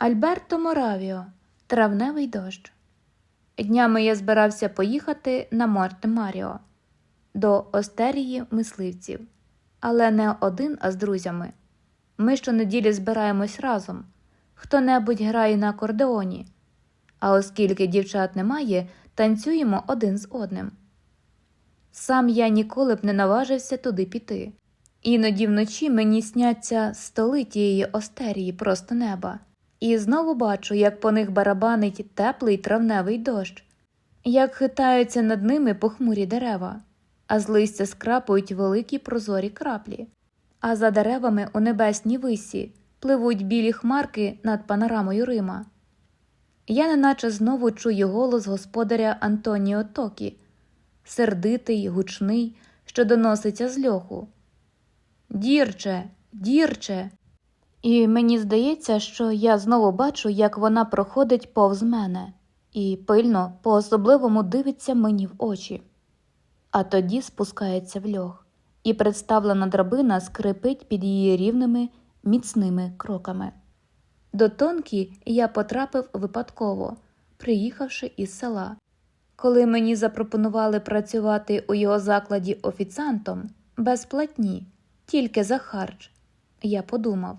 Альберто Моравіо, травневий дощ. Днями я збирався поїхати на Монте Маріо до Остерії мисливців, але не один, а з друзями. Ми щонеділі збираємось разом. Хто небудь грає на акордеоні, а оскільки дівчат немає, танцюємо один з одним. Сам я ніколи б не наважився туди піти. Іноді вночі мені сняться столи тієї остерії просто неба, і знову бачу, як по них барабанить теплий травневий дощ, як хитаються над ними похмурі дерева, а з листя скрапують великі прозорі краплі, а за деревами у небесній висі пливуть білі хмарки над панорамою Рима. Я неначе знову чую голос господаря Антоніо Токі, сердитий, гучний, що доноситься з льоху. Дірче, дірче. І мені здається, що я знову бачу, як вона проходить повз мене, і пильно по особливому дивиться мені в очі. А тоді спускається в льох, і представлена драбина скрипить під її рівними, міцними кроками. До Тонкі я потрапив випадково, приїхавши із села. Коли мені запропонували працювати у його закладі офіціантом без платні, тільки за харч, я подумав.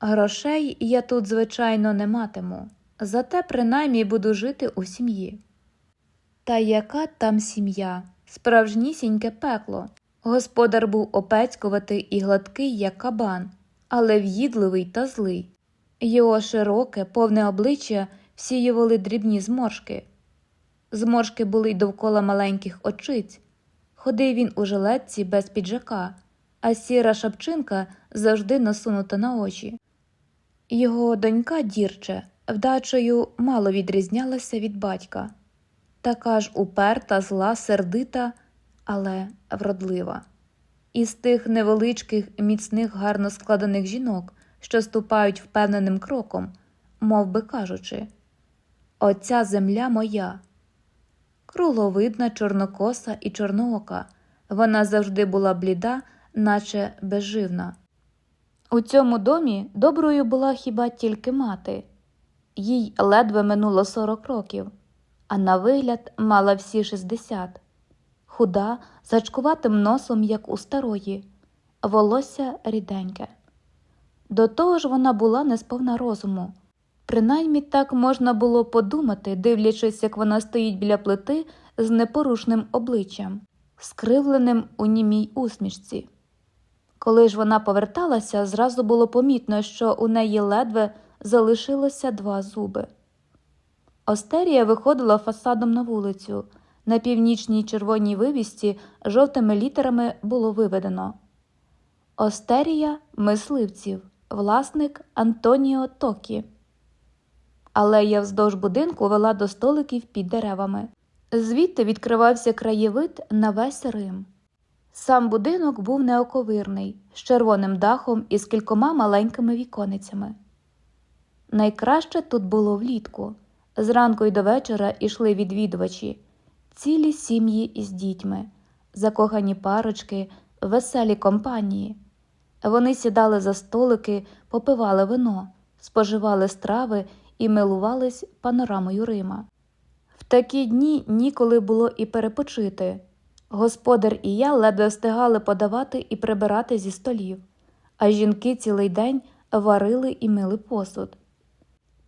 Грошей я тут, звичайно, не матиму, зате принаймні буду жити у сім'ї. Та яка там сім'я, справжнісіньке пекло. Господар був опецькуватий і гладкий, як кабан, але в'їдливий та злий. Його широке, повне обличчя всіювали дрібні зморшки. Зморшки були й довкола маленьких очиць. Ходив він у жилетці без піджака, а сіра шапчинка завжди насунута на очі. Його донька дірче вдачею мало відрізнялася від батька, така ж уперта, зла, сердита, але вродлива. Із тих невеличких, міцних, гарно складених жінок, що ступають впевненим кроком, мов би кажучи, Оця земля моя. Кругловидна, чорнокоса і чорноока, вона завжди була бліда, наче безживна. У цьому домі доброю була хіба тільки мати, їй ледве минуло 40 років, а на вигляд мала всі 60. худа, з гачкуватим носом, як у старої, волосся ріденьке. До того ж вона була не сповна розуму. Принаймні так можна було подумати, дивлячись, як вона стоїть біля плити з непорушним обличчям, скривленим у німій усмішці. Коли ж вона поверталася, зразу було помітно, що у неї ледве залишилося два зуби. Остерія виходила фасадом на вулицю. На північній червоній вивісті жовтими літерами було виведено Остерія мисливців, власник Антоніо Токі. Алея вздовж будинку вела до столиків під деревами. Звідти відкривався краєвид на весь Рим. Сам будинок був неоковирний, з червоним дахом і з кількома маленькими віконицями. Найкраще тут було влітку. Зранку й до вечора йшли відвідувачі, цілі сім'ї із дітьми, закохані парочки, веселі компанії. Вони сідали за столики, попивали вино, споживали страви і милувались панорамою Рима. В такі дні ніколи було і перепочити. Господар і я ледве встигали подавати і прибирати зі столів, а жінки цілий день варили і мили посуд.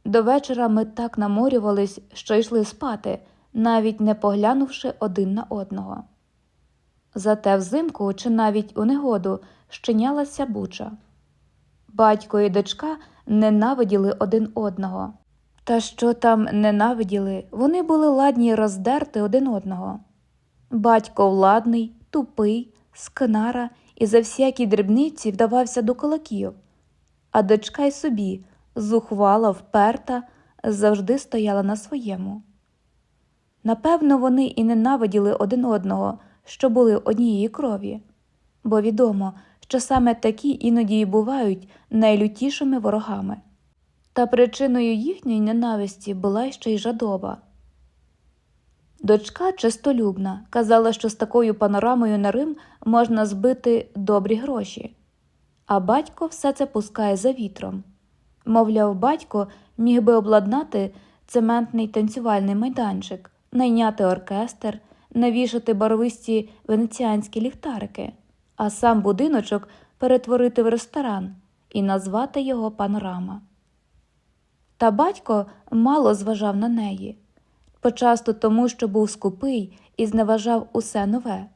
До вечора ми так наморювались, що йшли спати, навіть не поглянувши один на одного. Зате взимку чи навіть у негоду щинялася буча. Батько і дочка ненавиділи один одного. Та що там ненавиділи, вони були ладні роздерти один одного. Батько владний, тупий, скнара і за всякі дрібниці вдавався до кулаків, а дочка й собі, зухвала, вперта, завжди стояла на своєму. Напевно, вони і ненавиділи один одного, що були однієї крові, бо відомо, що саме такі іноді й бувають найлютішими ворогами. Та причиною їхньої ненависті була ще й жадоба. Дочка чистолюбна, казала, що з такою панорамою на Рим можна збити добрі гроші, а батько все це пускає за вітром. Мовляв, батько міг би обладнати цементний танцювальний майданчик, найняти оркестр, навішати барвисті венеціанські ліхтарики, а сам будиночок перетворити в ресторан і назвати його панорама. Та батько мало зважав на неї, почасто тому, що був скупий і зневажав усе нове,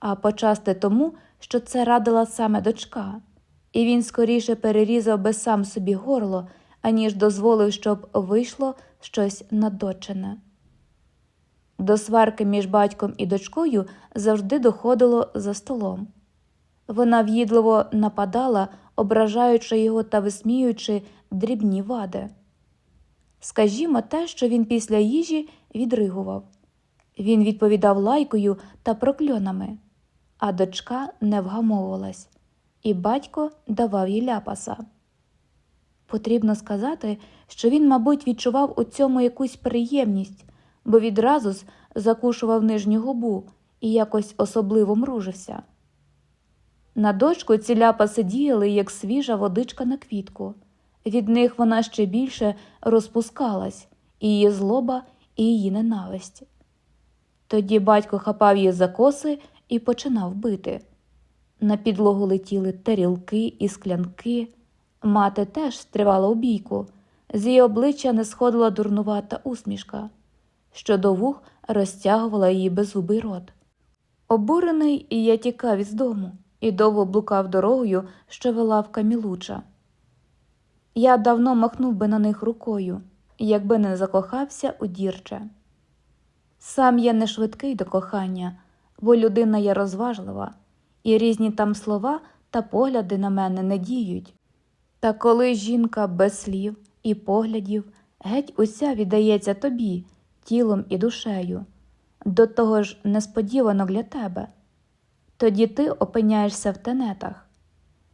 а почасти тому, що це радила саме дочка, і він скоріше перерізав би сам собі горло, аніж дозволив, щоб вийшло щось надочене. До сварки між батьком і дочкою завжди доходило за столом. Вона в'їдливо нападала, ображаючи його та висміюючи дрібні вади. Скажімо те, що він після їжі відригував. Він відповідав лайкою та прокльонами, а дочка не вгамовувалась, і батько давав їй ляпаса. Потрібно сказати, що він, мабуть, відчував у цьому якусь приємність, бо відразу закушував нижню губу і якось особливо мружився. На дочку ці ляпаси діяли, як свіжа водичка на квітку. Від них вона ще більше розпускалась, і її злоба, і її ненависть. Тоді батько хапав її за коси і починав бити. На підлогу летіли тарілки і склянки. Мати теж стривала у бійку, з її обличчя не сходила дурнувата усмішка, що до вух розтягувала її беззубий рот. Обурений, я тікав із дому і довго блукав дорогою, що вела в камілуча. Я давно махнув би на них рукою, якби не закохався у дірче. Сам я не швидкий до кохання, бо людина я розважлива, і різні там слова та погляди на мене не діють. Та коли жінка без слів і поглядів геть уся віддається тобі, тілом і душею, до того ж несподівано для тебе, тоді ти опиняєшся в тенетах.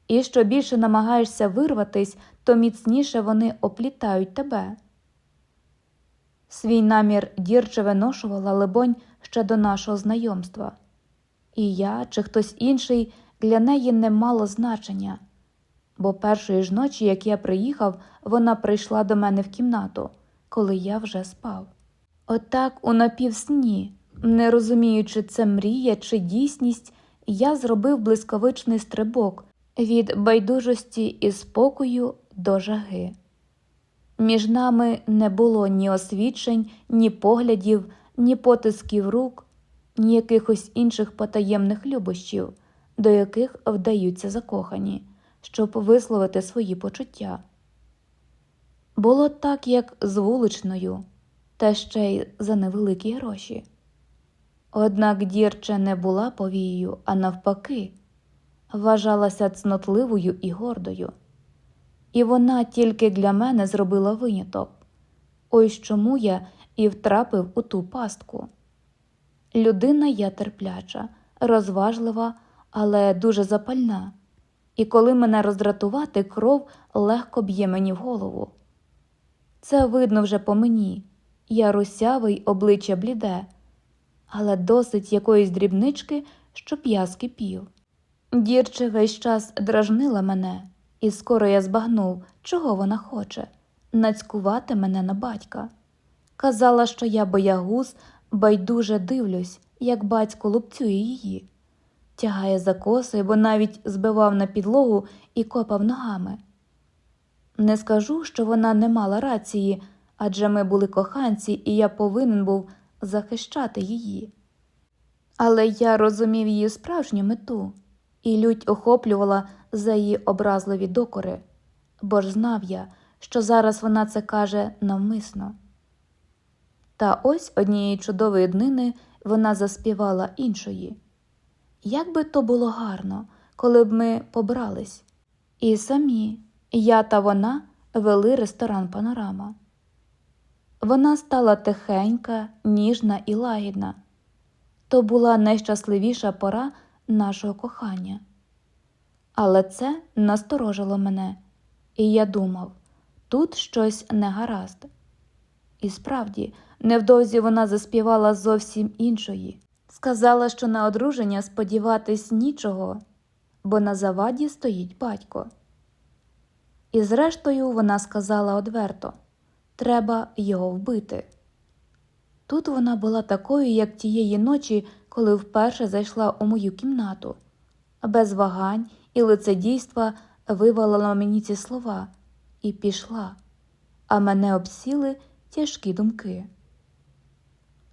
І що більше намагаєшся вирватись, то міцніше вони оплітають тебе. Свій намір дірче виношувала, либонь, ще до нашого знайомства. І я, чи хтось інший, для неї не мало значення, бо першої ж ночі, як я приїхав, вона прийшла до мене в кімнату, коли я вже спав. Отак, у напівсні, не розуміючи, це мрія чи дійсність, я зробив блискавичний стрибок від байдужості і спокою до жаги. Між нами не було ні освідчень, ні поглядів, ні потисків рук, ні якихось інших потаємних любощів, до яких вдаються закохані, щоб висловити свої почуття. Було так, як з вуличною, та ще й за невеликі гроші. Однак дірча не була повією, а навпаки, вважалася цнотливою і гордою. І вона тільки для мене зробила виняток. Ось чому я і втрапив у ту пастку. Людина я терпляча, розважлива, але дуже запальна, і коли мене роздратувати, кров легко б'є мені в голову. Це видно вже по мені. Я русявий, обличчя бліде, але досить якоїсь дрібнички, щоб я скипів. Дірче весь час дражнила мене, і скоро я збагнув, чого вона хоче нацькувати мене на батька. Казала, що я боягуз, байдуже дивлюсь, як батько лупцює її, тягає за коси, бо навіть збивав на підлогу і копав ногами. Не скажу, що вона не мала рації, адже ми були коханці, і я повинен був захищати її. Але я розумів її справжню мету, і лють охоплювала за її образливі докори, бо ж знав я, що зараз вона це каже навмисно. Та ось однієї чудової днини вона заспівала іншої. Як би то було гарно, коли б ми побрались, і самі, я та вона вели ресторан Панорама. Вона стала тихенька, ніжна і лагідна. То була найщасливіша пора нашого кохання. Але це насторожило мене, і я думав тут щось не гаразд. І справді, невдовзі вона заспівала зовсім іншої, сказала, що на одруження сподіватись нічого, бо на заваді стоїть батько. І зрештою вона сказала одверто треба його вбити. Тут вона була такою, як тієї ночі, коли вперше зайшла у мою кімнату. Без вагань і лицедійства вивалила мені ці слова і пішла, а мене обсіли тяжкі думки.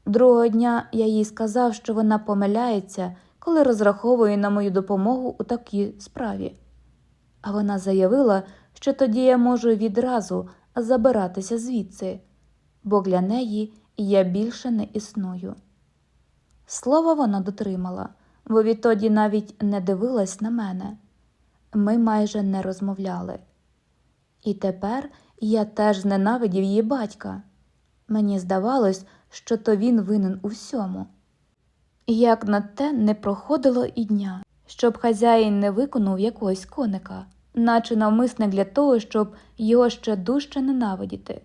Другого дня я їй сказав, що вона помиляється, коли розраховує на мою допомогу у такій справі. А вона заявила, що тоді я можу відразу забиратися звідси, бо для неї я більше не існую. Слова вона дотримала, бо відтоді навіть не дивилась на мене. Ми майже не розмовляли. І тепер я теж зненавидів її батька. Мені здавалось, що то він винен у всьому. Як на те не проходило і дня, щоб хазяїн не виконав якогось коника, наче навмисне для того, щоб його ще дужче ненавидіти.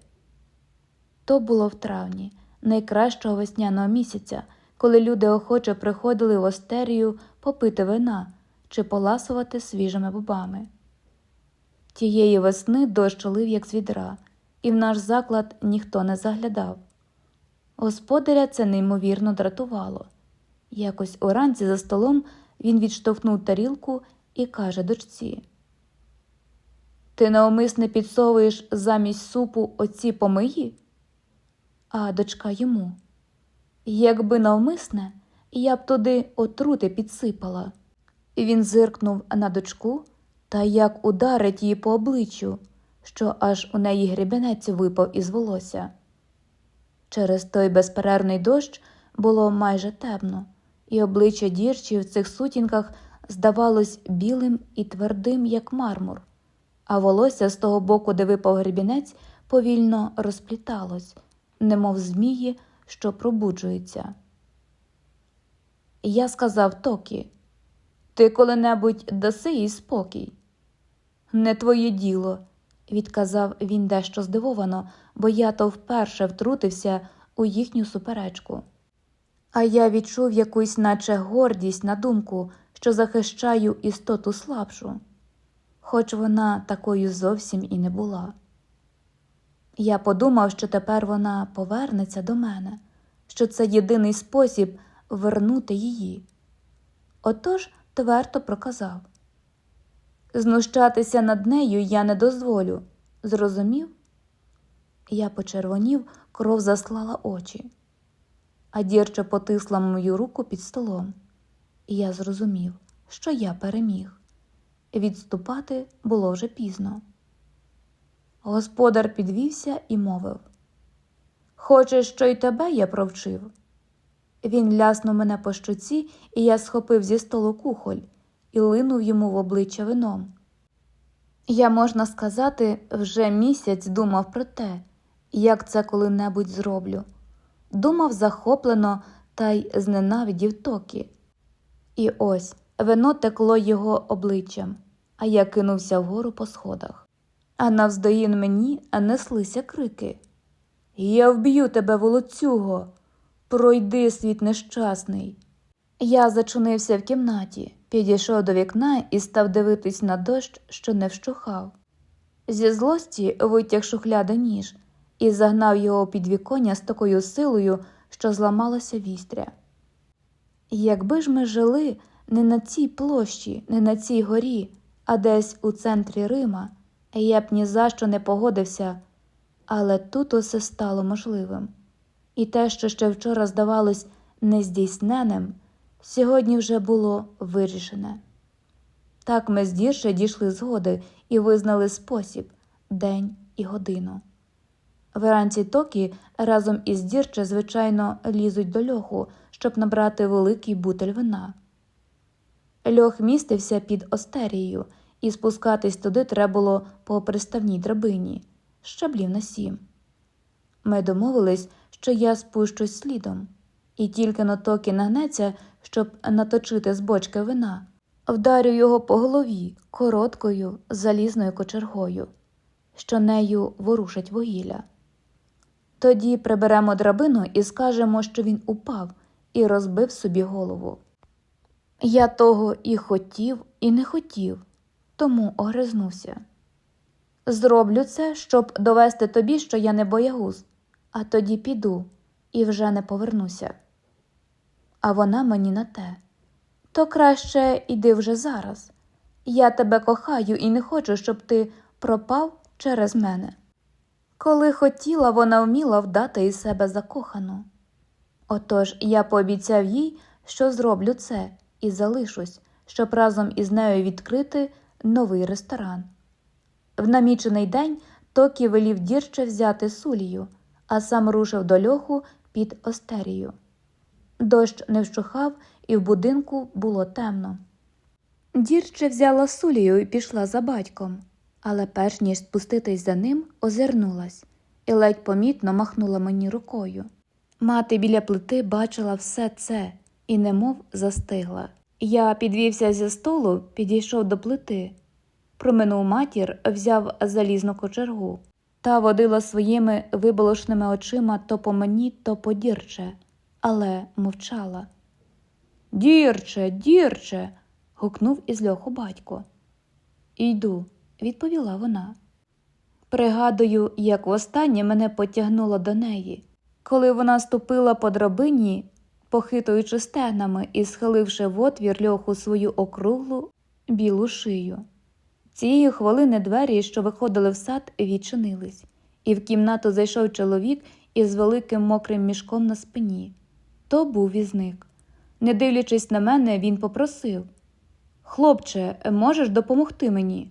То було в травні, найкращого весняного місяця, коли люди охоче приходили в остерію попити вина чи поласувати свіжими бобами. Тієї весни дощ лив, як з відра, і в наш заклад ніхто не заглядав. Господаря це неймовірно дратувало. Якось уранці за столом він відштовхнув тарілку і каже дочці: Ти навмисне підсовуєш замість супу оці помиї? А дочка йому. Якби навмисне, я б туди отрути підсипала. Він зиркнув на дочку та як ударить її по обличчю, що аж у неї гребенець випав із волосся. Через той безперервний дощ було майже темно, і обличчя дірчі в цих сутінках здавалось білим і твердим, як мармур, а волосся з того боку, де випав гребінець, повільно розпліталось, немов змії, що пробуджуються. Я сказав Токі, ти коли-небудь даси їй спокій. Не твоє діло, відказав він дещо здивовано, бо я то вперше втрутився у їхню суперечку. А я відчув якусь, наче гордість на думку, що захищаю істоту слабшу, хоч вона такою зовсім і не була. Я подумав, що тепер вона повернеться до мене, що це єдиний спосіб вернути її. Отож твердо проказав Знущатися над нею я не дозволю. Зрозумів? Я почервонів, кров заслала очі, а дірча потисла мою руку під столом, і я зрозумів, що я переміг. Відступати було вже пізно. Господар підвівся і мовив Хочеш, що й тебе я провчив? Він ляснув мене по щоці, і я схопив зі столу кухоль і линув йому в обличчя вином. Я, можна сказати, вже місяць думав про те, як це коли-небудь зроблю. Думав захоплено та й зненавидів токі. І ось вино текло його обличчям, а я кинувся вгору по сходах. А навздоїн мені неслися крики Я вб'ю тебе, волоцюго, пройди світ нещасний. Я зачинився в кімнаті, підійшов до вікна і став дивитись на дощ, що не вщухав. Зі злості витяг шухляда ніж і загнав його під віконня з такою силою, що зламалося вістря. Якби ж ми жили не на цій площі, не на цій горі, а десь у центрі Рима, я б ні за що не погодився, але тут усе стало можливим. І те, що ще вчора здавалось нездійсненим, сьогодні вже було вирішене. Так ми з Дірше дійшли згоди і визнали спосіб, день і годину. Вранці Токі разом із Дірче, звичайно, лізуть до льоху, щоб набрати великий бутель вина. Льох містився під остерією, і спускатись туди треба було по приставній драбині, щаблів на сім. Ми домовились, що я спущусь слідом, і тільки но Токі нагнеться, щоб наточити з бочки вина, вдарю його по голові короткою залізною кочергою, що нею ворушить вугілля. Тоді приберемо драбину і скажемо, що він упав і розбив собі голову. Я того і хотів, і не хотів, тому огризнувся. Зроблю це, щоб довести тобі, що я не боягуз, а тоді піду і вже не повернуся. А вона мені на те. То краще іди вже зараз. Я тебе кохаю і не хочу, щоб ти пропав через мене. Коли хотіла, вона вміла вдати із себе закохану. Отож я пообіцяв їй, що зроблю це, і залишусь, щоб разом із нею відкрити новий ресторан. В намічений день Токі велів дірче взяти сулію, а сам рушив до льоху під остерію. Дощ не вщухав, і в будинку було темно. Дірче взяла сулію і пішла за батьком, але перш ніж спуститись за ним, озирнулась і ледь помітно махнула мені рукою. Мати біля плити бачила все це і немов застигла. Я підвівся зі столу, підійшов до плити. Проминув матір, взяв залізну кочергу та водила своїми виболошними очима то по мені, то по дірче, але мовчала. Дірче, дірче. гукнув із льоху батько. Йду, відповіла вона. Пригадую, як востаннє мене потягнуло до неї, коли вона ступила по драбині, похитуючи стегнами і схиливши в отвір льоху свою округлу білу шию. Цієї хвилини двері, що виходили в сад, відчинились, і в кімнату зайшов чоловік із великим мокрим мішком на спині. То був візник. Не дивлячись на мене, він попросив Хлопче, можеш допомогти мені?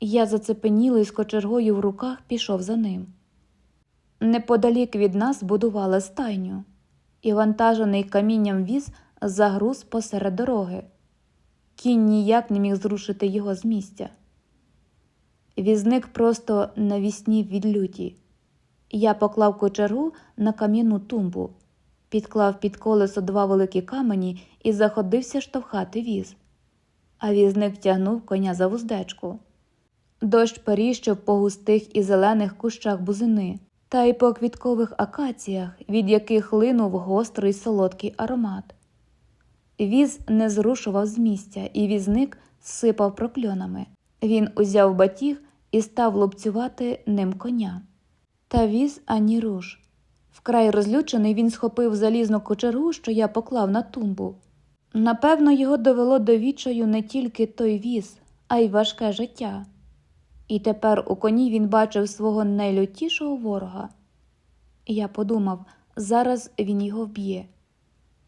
Я зацепенілий з кочергою в руках пішов за ним. Неподалік від нас будували стайню, і вантажений камінням віз загруз посеред дороги. Кінь ніяк не міг зрушити його з місця. Візник просто навіснів від люті. Я поклав кочергу на кам'яну тумбу, підклав під колесо два великі камені і заходився штовхати віз. А візник тягнув коня за вуздечку. Дощ періщив по густих і зелених кущах бузини та й по квіткових акаціях, від яких линув гострий солодкий аромат. Віз не зрушував з місця, і візник сипав прокльонами. Він узяв батіг і став лупцювати ним коня. Та віз ані руш. Вкрай розлючений він схопив залізну кочергу, що я поклав на тумбу. Напевно, його довело до відчаю не тільки той віз, а й важке життя. І тепер у коні він бачив свого найлютішого ворога. Я подумав, зараз він його вб'є,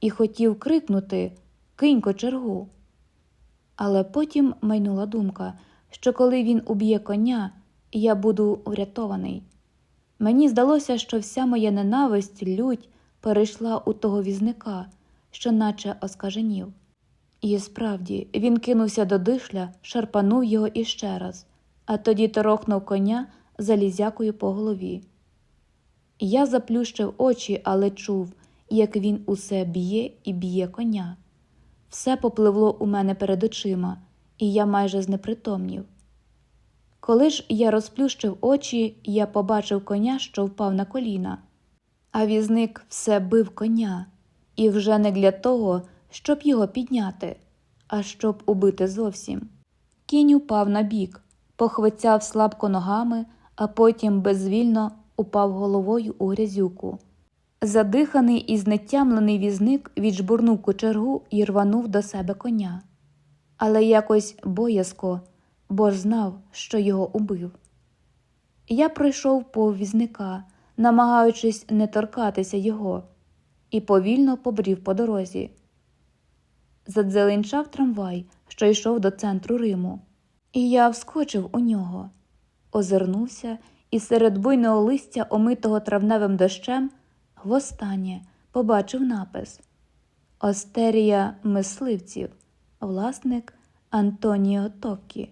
і хотів крикнути Кинь кочергу. Але потім майнула думка, що коли він уб'є коня, я буду врятований. Мені здалося, що вся моя ненависть, лють перейшла у того візника, що наче оскаженів. І справді він кинувся до дишля, шарпанув його іще раз, а тоді торохнув коня залізякою по голові. Я заплющив очі, але чув, як він усе б'є і б'є коня. Все попливло у мене перед очима, і я майже знепритомнів. Коли ж я розплющив очі, я побачив коня, що впав на коліна, а візник все бив коня, і вже не для того, щоб його підняти, а щоб убити зовсім. Кінь упав на бік, похвицяв слабко ногами, а потім безвільно упав головою у грязюку. Задиханий і знетямлений візник віджбурнув кочергу і рванув до себе коня. Але якось боязко, бо ж знав, що його убив. Я пройшов по візника, намагаючись не торкатися його, і повільно побрів по дорозі. Задзеленчав трамвай, що йшов до центру Риму, і я вскочив у нього, озирнувся і серед буйного листя, омитого травневим дощем, востаннє побачив напис. Остерія мисливців, власник Антоніо Токкі.